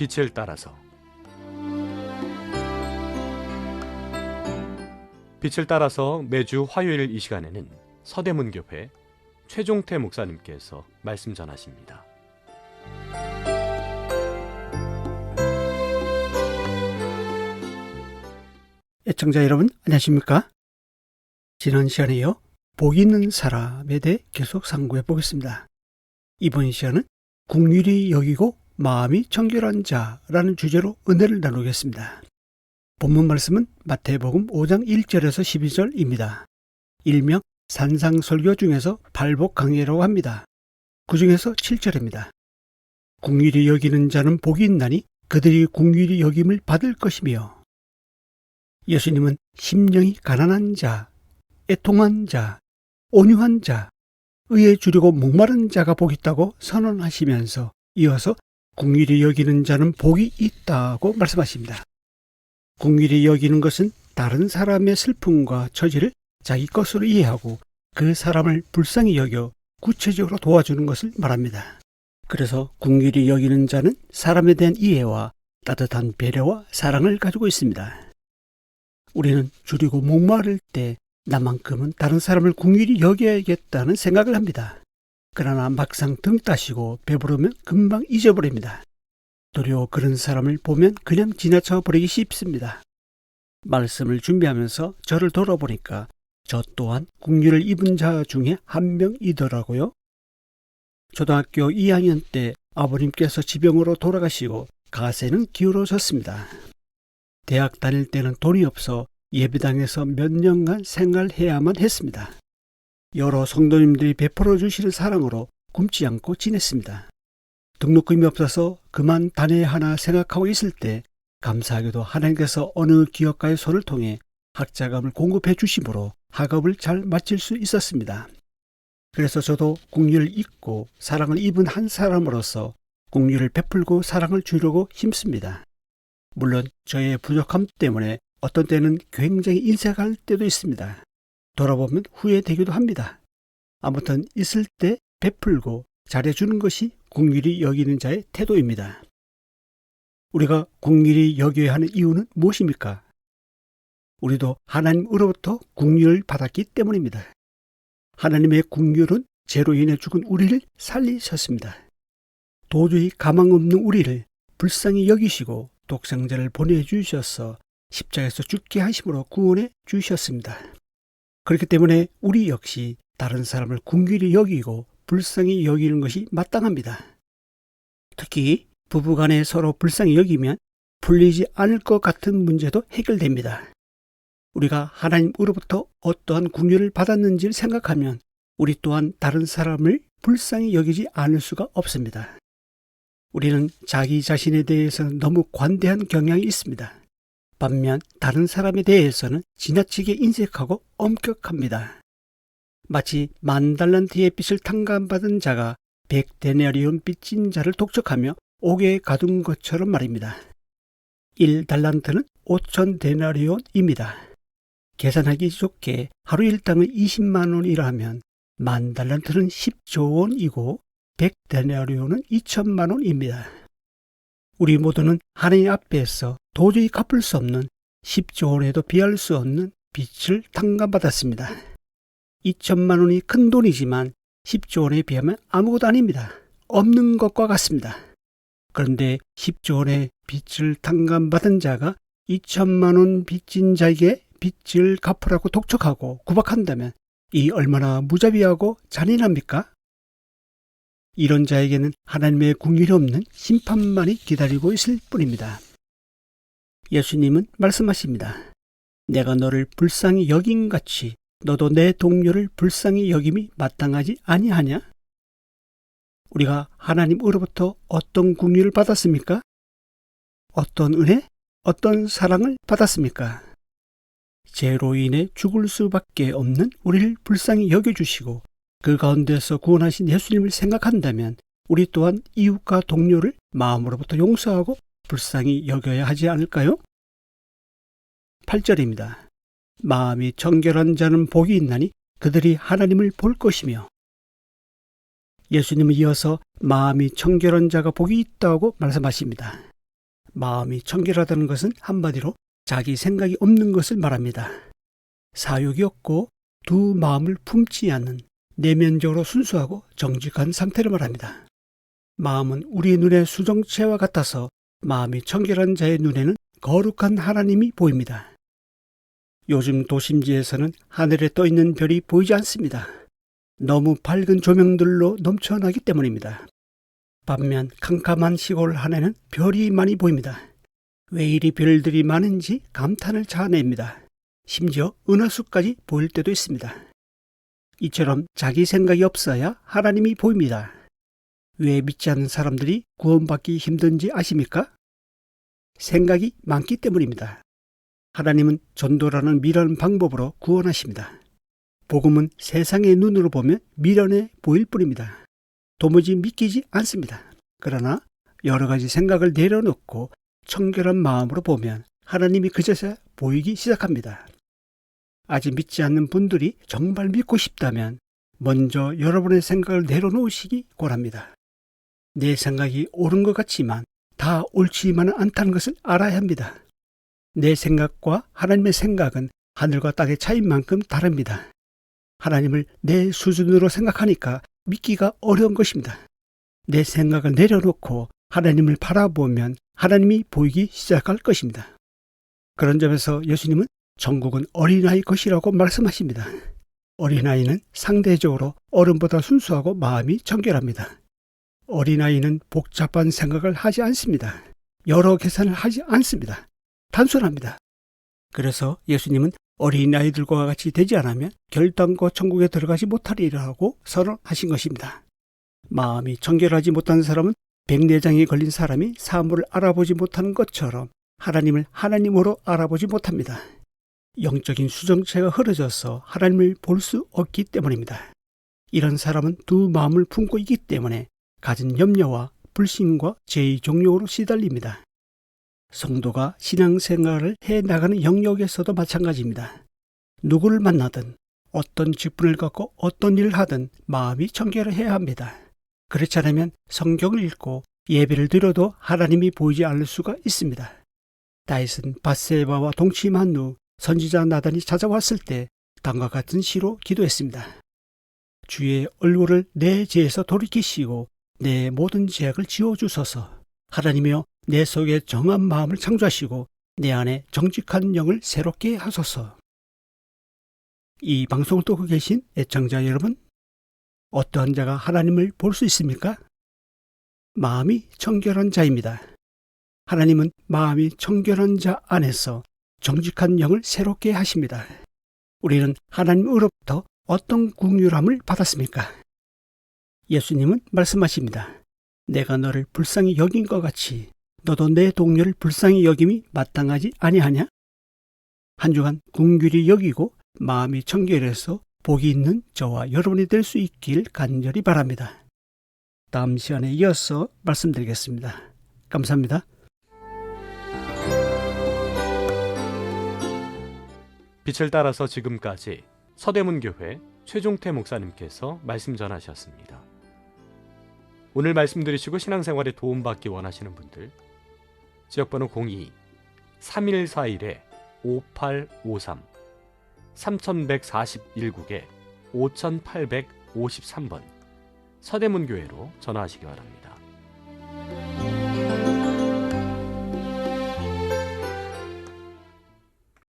빛을 따라서 빛을 따라서 매주 화요일 이 시간에는 서대문교회 최종태 목사님께서 말씀 전하십니다. 애청자 여러분 안녕하십니까? 지난 시간에요 복 있는 사람에 대해 계속 상고해 보겠습니다. 이번 시간은 국률이 여기고 마음이 청결한 자라는 주제로 은혜를 나누겠습니다. 본문 말씀은 마태복음 5장 1절에서 12절입니다. 일명 산상설교 중에서 발복 강해라고 합니다. 그 중에서 7절입니다. 국률이 여기는 자는 복이 있나니 그들이 국률이 여김을 받을 것이며 예수님은 심령이 가난한 자, 애통한 자, 온유한 자, 의에 주려고 목마른 자가 복이 있다고 선언하시면서 이어서 궁일이 여기는 자는 복이 있다고 말씀하십니다. 궁일이 여기는 것은 다른 사람의 슬픔과 처지를 자기 것으로 이해하고 그 사람을 불쌍히 여겨 구체적으로 도와주는 것을 말합니다. 그래서 궁일이 여기는 자는 사람에 대한 이해와 따뜻한 배려와 사랑을 가지고 있습니다. 우리는 줄이고 목마를 때 나만큼은 다른 사람을 궁일이 여겨야겠다는 생각을 합니다. 그러나 막상 등 따시고 배부르면 금방 잊어버립니다. 도리어 그런 사람을 보면 그냥 지나쳐 버리기 쉽습니다. 말씀을 준비하면서 저를 돌아보니까 저 또한 궁유를 입은 자 중에 한 명이더라고요. 초등학교 2학년 때 아버님께서 지병으로 돌아가시고 가세는 기울어졌습니다. 대학 다닐 때는 돈이 없어 예배당에서 몇 년간 생활해야만 했습니다. 여러 성도님들이 베풀어 주시는 사랑으로 굶지 않고 지냈습니다. 등록금이 없어서 그만 다녀야 하나 생각하고 있을 때 감사하게도 하나님께서 어느 기업가의 손을 통해 학자금을 공급해 주심으로 학업을 잘 마칠 수 있었습니다. 그래서 저도 국류를 잊고 사랑을 입은 한 사람으로서 국류를 베풀고 사랑을 주려고 힘씁니다. 물론 저의 부족함 때문에 어떤 때는 굉장히 인색할 때도 있습니다. 돌아보면 후회되기도 합니다. 아무튼 있을 때 베풀고 잘해주는 것이 국률이 여기는 자의 태도입니다. 우리가 국률이 여겨야 하는 이유는 무엇입니까? 우리도 하나님으로부터 국률을 받았기 때문입니다. 하나님의 국률은 죄로 인해 죽은 우리를 살리셨습니다. 도저히 가망 없는 우리를 불쌍히 여기시고 독생자를 보내주셔서 십자가에서 죽게 하심으로 구원해 주셨습니다. 그렇기 때문에 우리 역시 다른 사람을 궁길히 여기고 불쌍히 여기는 것이 마땅합니다. 특히 부부간에 서로 불쌍히 여기면 풀리지 않을 것 같은 문제도 해결됩니다. 우리가 하나님으로부터 어떠한 궁유를 받았는지를 생각하면 우리 또한 다른 사람을 불쌍히 여기지 않을 수가 없습니다. 우리는 자기 자신에 대해서는 너무 관대한 경향이 있습니다. 반면 다른 사람에 대해서는 지나치게 인색하고 엄격합니다. 마치 만 달란트의 빚을 탕감받은 자가 백 데나리온 빚진 자를 독촉하며 옥에 가둔 것처럼 말입니다. 1 달란트는 5천 데나리온입니다. 계산하기 좋게 하루 일당을 20만 원이라 하면 만 달란트는 10조 원이고 100 데나리온은 2천만 원입니다. 우리 모두는 하나님 앞에서 도저히 갚을 수 없는 10조 원에도 비할 수 없는 빚을 탕감받았습니다. 2천만 원이 큰 돈이지만 10조 원에 비하면 아무것도 아닙니다. 없는 것과 같습니다. 그런데 10조 원의 빚을 탕감받은 자가 2천만 원 빚진 자에게 빚을 갚으라고 독촉하고 구박한다면 이 얼마나 무자비하고 잔인합니까? 이런 자에게는 하나님의 궁율이 없는 심판만이 기다리고 있을 뿐입니다. 예수님은 말씀하십니다. 내가 너를 불쌍히 여긴 같이 너도 내 동료를 불쌍히 여김이 마땅하지 아니하냐? 우리가 하나님으로부터 어떤 궁율을 받았습니까? 어떤 은혜, 어떤 사랑을 받았습니까? 죄로 인해 죽을 수밖에 없는 우리를 불쌍히 여겨주시고 그 가운데서 구원하신 예수님을 생각한다면 우리 또한 이웃과 동료를 마음으로부터 용서하고 불쌍히 여겨야 하지 않을까요? 8절입니다. 마음이 정결한 자는 복이 있나니 그들이 하나님을 볼 것이며 예수님은 이어서 마음이 청결한 자가 복이 있다고 말씀하십니다. 마음이 청결하다는 것은 한마디로 자기 생각이 없는 것을 말합니다. 사욕이 없고 두 마음을 품지 않는 내면적으로 순수하고 정직한 상태를 말합니다. 마음은 우리 눈의 수정체와 같아서 마음이 청결한 자의 눈에는 거룩한 하나님이 보입니다. 요즘 도심지에서는 하늘에 떠 있는 별이 보이지 않습니다. 너무 밝은 조명들로 넘쳐나기 때문입니다. 반면 캄캄한 시골 하늘에는 별이 많이 보입니다. 왜 이리 별들이 많은지 감탄을 자아냅니다. 심지어 은하수까지 보일 때도 있습니다. 이처럼 자기 생각이 없어야 하나님이 보입니다. 왜 믿지 않는 사람들이 구원받기 힘든지 아십니까? 생각이 많기 때문입니다. 하나님은 전도라는 미련 방법으로 구원하십니다. 복음은 세상의 눈으로 보면 미련해 보일 뿐입니다. 도무지 믿기지 않습니다. 그러나 여러 가지 생각을 내려놓고 청결한 마음으로 보면 하나님이 그제서야 보이기 시작합니다. 아직 믿지 않는 분들이 정말 믿고 싶다면 먼저 여러분의 생각을 내려놓으시기 권합니다. 내 생각이 옳은 것 같지만 다 옳지만은 않다는 것을 알아야 합니다. 내 생각과 하나님의 생각은 하늘과 땅의 차이인 만큼 다릅니다. 하나님을 내 수준으로 생각하니까 믿기가 어려운 것입니다. 내 생각을 내려놓고 하나님을 바라보면 하나님이 보이기 시작할 것입니다. 그런 점에서 예수님은 천국은 어린아이 것이라고 말씀하십니다. 어린아이는 상대적으로 어른보다 순수하고 마음이 청결합니다. 어린아이는 복잡한 생각을 하지 않습니다. 여러 계산을 하지 않습니다. 단순합니다. 그래서 예수님은 어린아이들과 같이 되지 않으면 결단코 천국에 들어가지 못하리라고 선언하신 것입니다. 마음이 청결하지 못한 사람은 백내장이 걸린 사람이 사물을 알아보지 못하는 것처럼 하나님을 하나님으로 알아보지 못합니다. 영적인 수정체가 흐려져서 하나님을 볼 수 없기 때문입니다. 이런 사람은 두 마음을 품고 있기 때문에 가진 염려와 불신과 죄의 종력으로 시달립니다. 성도가 신앙생활을 해 나가는 영역에서도 마찬가지입니다. 누구를 만나든 어떤 직분을 갖고 어떤 일을 하든 마음이 청결을 해야 합니다. 그렇지 않으면 성경을 읽고 예배를 드려도 하나님이 보이지 않을 수가 있습니다. 다윗은 바세바와 동침한 후 선지자 나단이 찾아왔을 때 땅과 같은 시로 기도했습니다. 주의 얼굴을 내 죄에서 돌이키시고 내 모든 죄악을 지워주소서 하나님이여 내 속에 정한 마음을 창조하시고 내 안에 정직한 영을 새롭게 하소서. 이 방송을 듣고 계신 애청자 여러분, 어떠한 자가 하나님을 볼 수 있습니까? 마음이 청결한 자입니다. 하나님은 마음이 청결한 자 안에서 정직한 영을 새롭게 하십니다. 우리는 하나님으로부터 어떤 국률함을 받았습니까? 예수님은 말씀하십니다. 내가 너를 불쌍히 여긴 것 같이 너도 내 동료를 불쌍히 여김이 마땅하지 아니하냐? 한 주간 궁귤이 여기고 마음이 청결해서 복이 있는 저와 여러분이 될 수 있길 간절히 바랍니다. 다음 시간에 이어서 말씀드리겠습니다. 감사합니다. 빛을 따라서 지금까지 서대문교회 최종태 목사님께서 말씀 전하셨습니다. 오늘 말씀 들으시고 신앙생활에 도움받기 원하시는 분들 지역번호 02 3141에 5853 3141국에 5853번 서대문교회로 전화하시기 바랍니다.